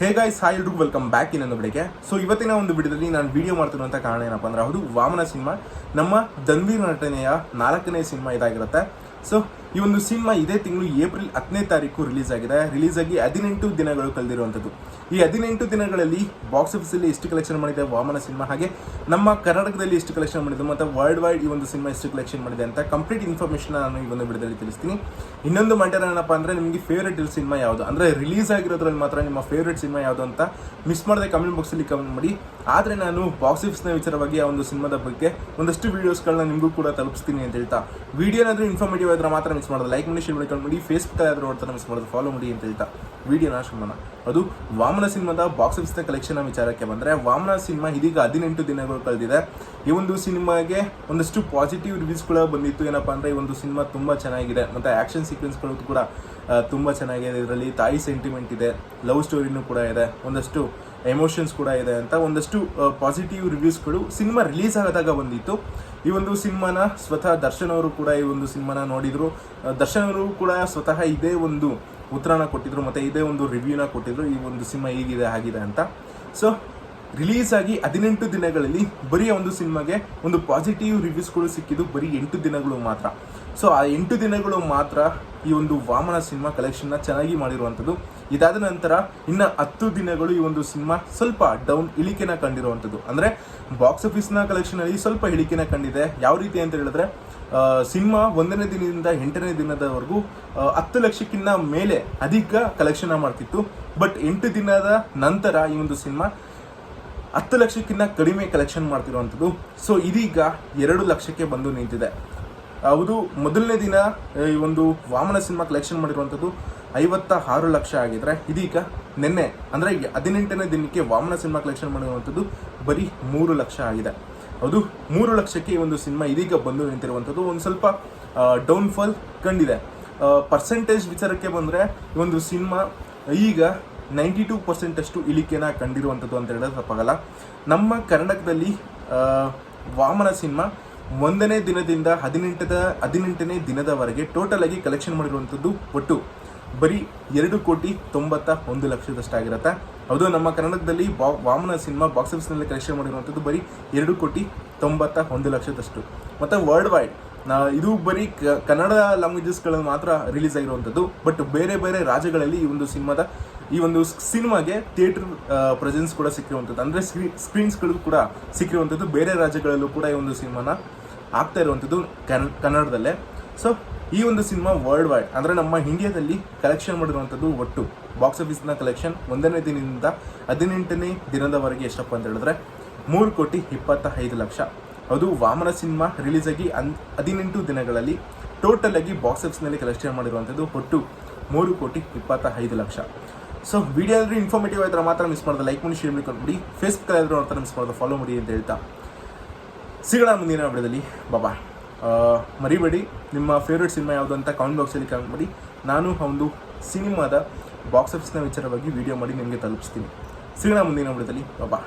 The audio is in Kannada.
ಹೇ ಗಾಯ್ಸ್ ಹಾಯ್ ಎಲ್ರಿಗೂ ವೆಲ್ಕಮ್ ಬ್ಯಾಕ್ ಇನ್ನೊಂದು ಬಿಡಿಗೆ ಸೊ ಇವತ್ತಿನ ಒಂದು ವಿಡಿಯೋದಲ್ಲಿ ನಾನು ವಿಡಿಯೋ ಮಾಡ್ತಿರುವಂಥ ಕಾರಣ ಏನಪ್ಪ ಅಂದ್ರೆ ಹೌದು ವಾಮನ ಸಿನಿಮಾ ನಮ್ಮ ಧನ್ವೀರ್ ನಟನೆಯ ನಾಲ್ಕನೇ ಸಿನಿಮಾ ಇದಾಗಿರುತ್ತೆ. ಸೊ ಈ ಒಂದು ಸಿನಿಮಾ ಇದೇ ತಿಂಗಳು ಏಪ್ರಿಲ್ ಹತ್ತನೇ ತಾರೀಕು ರಿಲೀಸ್ ಆಗಿದೆ. ರಿಲೀಸ್ ಆಗಿ ಹದಿನೆಂಟು ದಿನಗಳು ಕಳೆದಿರುವಂಥದ್ದು. ಈ ಹದಿನೆಂಟು ದಿನಗಳಲ್ಲಿ ಬಾಕ್ಸ್ ಆಫೀಸಲ್ಲಿ ಎಷ್ಟು ಕಲೆಕ್ಷನ್ ಮಾಡಿದೆ? ವಾಮನ ಸಿನಿಮಾ ಹಾಗೆ ನಮ್ಮ ಕರ್ನಾಟಕದಲ್ಲಿ ಎಷ್ಟು ಕಲೆಕ್ಷನ್ ಮಾಡಿದೆ? ಮತ್ತು ವರ್ಲ್ಡ್ ವೈಡ್ ಈ ಒಂದು ಸಿನಿಮಾ ಎಷ್ಟು ಕಲೆಕ್ಷನ್ ಮಾಡಿದೆ ಅಂತ ಕಂಪ್ಲೀಟ್ ಇನ್ಫಾರ್ಮೇಷನ್ ನಾನು ಈ ಒಂದು ವಿಡಿಯೋದಲ್ಲಿ ತಿಳಿಸ್ತೀನಿ. ಇನ್ನೊಂದು ಮ್ಯಾಟರ್ ಏನಪ್ಪ ಅಂದರೆ ನಿಮಗೆ ಫೇವ್ರೇಟ್ ಸಿನಿಮಾ ಯಾವುದು? ಅಂದರೆ ರಿಲೀಸ್ ಆಗಿರೋದ್ರಲ್ಲಿ ಮಾತ್ರ ನಿಮ್ಮ ಫೇವ್ರೇಟ್ ಸಿನಿಮಾ ಯಾವುದು ಅಂತ ಮಿಸ್ ಮಾಡದೆ ಕಮೆಂಟ್ ಬಾಕ್ಸಲ್ಲಿ ಕಮೆಂಟ್ ಮಾಡಿ. ಆದರೆ ನಾನು ಬಾಕ್ಸ್ ಆಫೀಸ್ನ ವಿಚಾರವಾಗಿ ಆ ಒಂದು ಸಿನಿಮಾದ ಬಗ್ಗೆ ಒಂದಷ್ಟು ವೀಡಿಯೋಸ್ಗಳನ್ನ ನಿಮಗೂ ಕೂಡ ತಲುಪಿಸ್ತೀನಿ ಅಂತ ಹೇಳ್ತಾ. ವಿಡಿಯೋ ಏನಾದರೂ ಇನ್ಫಾರ್ಮೇಟಿವ್ ಆದರೆ ಮಾತ್ರ ಮಿಸ್ ಮಾಡೋದು ಲೈಕ್ ಮಾಡಿ ಶೇರ್ ಮಾಡಿ ಮಾಡಿ ಫೇಸ್ಬುಕ್ ಯಾರು ನೋಡ್ತಾರೆ ಮಿಸ್ ಮಾಡೋದು ಫಾಲೋ ಮಾಡಿ ಅಂತ ಹೇಳ್ತಾ ವಿಡಿಯೋನ ಶುರುಮಾನ ಅದು ವಾಮನ ಸಿನಿಮಾದ ಬಾಕ್ಸ್ ಆಫೀಸ್ನ ಕಲೆಕ್ಷನ್ ವಿಚಾರಕ್ಕೆ ಬಂದರೆ, ವಾಮನ ಸಿನಿಮಾ ಇದೀಗ ಹದಿನೆಂಟು ದಿನಗಳು ಕಳೆದಿದೆ. ಈ ಒಂದು ಸಿನಿಮಾಗೆ ಒಂದಷ್ಟು ಪಾಸಿಟಿವ್ ರಿವ್ಯೂಸ್ ಕೂಡ ಬಂದಿತ್ತು. ಏನಪ್ಪ ಅಂದರೆ, ಈ ಒಂದು ಸಿನಿಮಾ ತುಂಬ ಚೆನ್ನಾಗಿದೆ. ಮತ್ತು ಆ್ಯಕ್ಷನ್ ಸೀಕ್ವೆನ್ಸ್ಗಳು ಕೂಡ ತುಂಬ ಚೆನ್ನಾಗಿದೆ. ಇದರಲ್ಲಿ ತಾಯಿ ಸೆಂಟಿಮೆಂಟ್ ಇದೆ ಲವ್ ಸ್ಟೋರಿನೂ ಕೂಡ ಇದೆ. ಒಂದಷ್ಟು ಎಮೋಷನ್ಸ್ ಕೂಡ ಇದೆ ಅಂತ ಒಂದಷ್ಟು ಪಾಸಿಟಿವ್ ರಿವ್ಯೂಸ್ಗಳು ಸಿನಿಮಾ ರಿಲೀಸ್ ಆದಾಗ ಬಂದಿತ್ತು. ಈ ಒಂದು ಸಿನಿಮಾನ ಸ್ವತಃ ದರ್ಶನ್ ಅವರು ಕೂಡ ಈ ಒಂದು ಸಿನಿಮಾನ ನೋಡಿದ್ರು. ದರ್ಶನ್ ಅವರು ಕೂಡ ಸ್ವತಃ ಇದೇ ಒಂದು ಉತ್ತರನ ಕೊಟ್ಟಿದ್ರು, ಮತ್ತು ಇದೇ ಒಂದು ರಿವ್ಯೂನ ಕೊಟ್ಟಿದ್ರು, ಈ ಒಂದು ಸಿನಿಮಾ ಹೀಗಿದೆ ಆಗಿದೆ ಅಂತ. ಸೊ ರಿಲೀಸ್ ಆಗಿ ಹದಿನೆಂಟು ದಿನಗಳಲ್ಲಿ ಬರೀ ಒಂದು ಸಿನಿಮಾಗೆ ಒಂದು ಪಾಸಿಟಿವ್ ರಿವ್ಯೂಸ್ಗಳು ಸಿಕ್ಕಿದ್ದು ಬರೀ ಎಂಟು ದಿನಗಳು ಮಾತ್ರ. ಸೊ ಆ ಎಂಟು ದಿನಗಳು ಮಾತ್ರ ಈ ಒಂದು ವಾಮನ ಸಿನಿಮಾ ಕಲೆಕ್ಷನ್ನ ಚೆನ್ನಾಗಿ ಮಾಡಿರುವಂಥದ್ದು. ಇದಾದ ನಂತರ ಇನ್ನು ಹತ್ತು ದಿನಗಳು ಈ ಒಂದು ಸಿನಿಮಾ ಸ್ವಲ್ಪ ಡೌನ್ ಇಳಿಕೆನ ಕಂಡಿರುವಂಥದ್ದು. ಅಂದರೆ ಬಾಕ್ಸ್ ಆಫೀಸ್ನ ಕಲೆಕ್ಷನಲ್ಲಿ ಸ್ವಲ್ಪ ಇಳಿಕೆನ ಕಂಡಿದೆ. ಯಾವ ರೀತಿ ಅಂತ ಹೇಳಿದ್ರೆ ಸಿನಿಮಾ ಒಂದನೇ ದಿನದಿಂದ ಎಂಟನೇ ದಿನದವರೆಗೂ ಹತ್ತು ಲಕ್ಷಕ್ಕಿಂತ ಮೇಲೆ ಅಧಿಕ ಕಲೆಕ್ಷನ್ ಮಾಡ್ತಿತ್ತು. ಬಟ್ ಎಂಟು ದಿನದ ನಂತರ ಈ ಒಂದು ಸಿನಿಮಾ ಹತ್ತು ಲಕ್ಷಕ್ಕಿಂತ ಕಡಿಮೆ ಕಲೆಕ್ಷನ್ ಮಾಡ್ತಿರುವಂಥದ್ದು. ಸೊ ಇದೀಗ ಎರಡು ಲಕ್ಷಕ್ಕೆ ಬಂದು ನಿಂತಿದೆ. ಹೌದು, ಮೊದಲನೇ ದಿನ ಈ ಒಂದು ವಾಮನ ಸಿನಿಮಾ ಕಲೆಕ್ಷನ್ ಮಾಡಿರುವಂಥದ್ದು ಐವತ್ತ ಆರು ಲಕ್ಷ ಆಗಿದ್ರೆ, ಇದೀಗ ನಿನ್ನೆ, ಅಂದರೆ ಹದಿನೆಂಟನೇ ದಿನಕ್ಕೆ ವಾಮನ ಸಿನಿಮಾ ಕಲೆಕ್ಷನ್ ಮಾಡಿರುವಂಥದ್ದು ಬರೀ ಮೂರು ಲಕ್ಷ ಆಗಿದೆ. ಹೌದು, ಮೂರು ಲಕ್ಷಕ್ಕೆ ಈ ಒಂದು ಸಿನಿಮಾ ಇದೀಗ ಬಂದು ನಿಂತಿರುವಂಥದ್ದು. ಒಂದು ಸ್ವಲ್ಪ ಡೌನ್ಫಾಲ್ ಕಂಡಿದೆ. ಪರ್ಸೆಂಟೇಜ್ ವಿಚಾರಕ್ಕೆ ಬಂದರೆ, ಈ ಒಂದು ಸಿನಿಮಾ ಈಗ ನೈಂಟಿ ಟೂ ಪರ್ಸೆಂಟ್ ಅಷ್ಟು ಇಳಿಕೆನ ಕಂಡಿರುವಂಥದ್ದು ಅಂತ ಹೇಳಿದ್ರೆ ತಪ್ಪಾಗಲ್ಲ ನಮ್ಮ ಕರ್ನಾಟಕದಲ್ಲಿ ವಾಮನ ಸಿನಿಮಾ ಒಂದನೇ ದಿನದಿಂದ ಹದಿನೆಂಟದ, ಹದಿನೆಂಟನೇ ದಿನದವರೆಗೆ ಟೋಟಲ್ ಆಗಿ ಕಲೆಕ್ಷನ್ ಮಾಡಿರುವಂಥದ್ದು ಒಟ್ಟು ಬರೀ ಎರಡು ಕೋಟಿ ತೊಂಬತ್ತ ಒಂದು ಲಕ್ಷದಷ್ಟಾಗಿರುತ್ತೆ ಅದು ನಮ್ಮ ಕರ್ನಾಟಕದಲ್ಲಿ ವಾಮನ ಸಿನಿಮಾ ಬಾಕ್ಸ್ ಆಫೀಸ್ನಲ್ಲಿ ಕಲೆಕ್ಷನ್ ಮಾಡಿರುವಂಥದ್ದು ಬರೀ ಎರಡು ಕೋಟಿ ತೊಂಬತ್ತ ಒಂದು ಲಕ್ಷದಷ್ಟು. ಮತ್ತು ವರ್ಲ್ಡ್ ವೈಡ್ ಇದು ಬರೀ ಕನ್ನಡ ಲ್ಯಾಂಗ್ವೇಜಸ್ಗಳಲ್ಲಿ ಮಾತ್ರ ರಿಲೀಸ್ ಆಗಿರುವಂಥದ್ದು ಬಟ್ ಬೇರೆ ಬೇರೆ ರಾಜ್ಯಗಳಲ್ಲಿ ಈ ಒಂದು ಸಿನಿಮಾದ ಈ ಒಂದು ಸಿನಿಮಾಗೆ ಥಿಯೇಟರ್ ಪ್ರೆಸೆನ್ಸ್ ಕೂಡ ಸಿಕ್ಕಿರುವಂಥದ್ದು. ಅಂದರೆ ಸ್ಕ್ರೀ ಸ್ಕ್ರೀನ್ಸ್ಗಳು ಕೂಡ ಸಿಕ್ಕಿರುವಂಥದ್ದು. ಬೇರೆ ರಾಜ್ಯಗಳಲ್ಲೂ ಕೂಡ ಈ ಒಂದು ಸಿನಿಮಾನ ಆಗ್ತಾ ಇರುವಂಥದ್ದು ಕನ್ ಕನ್ನಡದಲ್ಲೇ. ಸೊ ಈ ಒಂದು ಸಿನಿಮಾ ವರ್ಲ್ಡ್ ವೈಡ್ ಅಂದರೆ ನಮ್ಮ ಇಂಡಿಯಾದಲ್ಲಿ ಕಲೆಕ್ಷನ್ ಮಾಡಿರುವಂಥದ್ದು ಒಟ್ಟು ಬಾಕ್ಸ್ ಆಫೀಸ್ನ ಕಲೆಕ್ಷನ್ ಒಂದನೇ ದಿನದಿಂದ ಹದಿನೆಂಟನೇ ದಿನದವರೆಗೆ ಎಷ್ಟಪ್ಪ ಅಂತ ಹೇಳಿದ್ರೆ ಮೂರು ಕೋಟಿ ಇಪ್ಪತ್ತ ಐದು ಲಕ್ಷ. ಅದು ವಾಮನ ಸಿನಿಮಾ ರಿಲೀಸ್ ಆಗಿ ಅನ್ ಹದಿನೆಂಟು ದಿನಗಳಲ್ಲಿ ಟೋಟಲ್ ಆಗಿ ಬಾಕ್ಸ್ ಆಫೀಸ್ನಲ್ಲಿ ಕಲೆಕ್ಷನ್ ಮಾಡಿರುವಂಥದ್ದು ಒಟ್ಟು ಮೂರು ಕೋಟಿ ಇಪ್ಪತ್ತ ಐದು ಲಕ್ಷ. ಸೊ ವಿಡಿಯೋ ಅಂದರೆ ಇನ್ಫಾರ್ಮೇಟಿವ್ ಆಯ್ತಾರೆ ಮಾತ್ರ ಮಿಸ್ ಮಾಡಿದ. ಲೈಕ್ ಮಾಡಿ ಶೇರ್ ಮಾಡಿ ಕಂಡುಬಿಡಿ ಫೇಸ್ಬುಕ್ ಆದರೂ ಅಂತ ಮಿಸ್ ಮಾಡಿದ. ಫಾಲೋ ಮಾಡಿ ಅಂತ ಹೇಳ್ತಾ. ಸಿಗೋಣ ಮುಂದಿನ ವಿಡಿಯೋದಲ್ಲಿ ಬಾಬಾ ಮರಿಬೇಡಿ. ನಿಮ್ಮ ಫೇವ್ರೇಟ್ ಸಿನಿಮಾ ಯಾವುದು ಅಂತ ಕಾಮೆಂಟ್ ಬಾಕ್ಸಲ್ಲಿ ಕಮೆಂಟ್ ಮಾಡಿ. ನಾನು ಒಂದು ಸಿನಿಮಾದ ಬಾಕ್ಸ್ ಆಫೀಸ್ನ ವಿಚಾರವಾಗಿ ವಿಡಿಯೋ ಮಾಡಿ ನಿಮಗೆ ತಲುಪಿಸ್ತೀನಿ. ಸಿಗೋಣ ಮುಂದಿನ ವಿಡಿಯೋದಲ್ಲಿ ಬಾಬಾ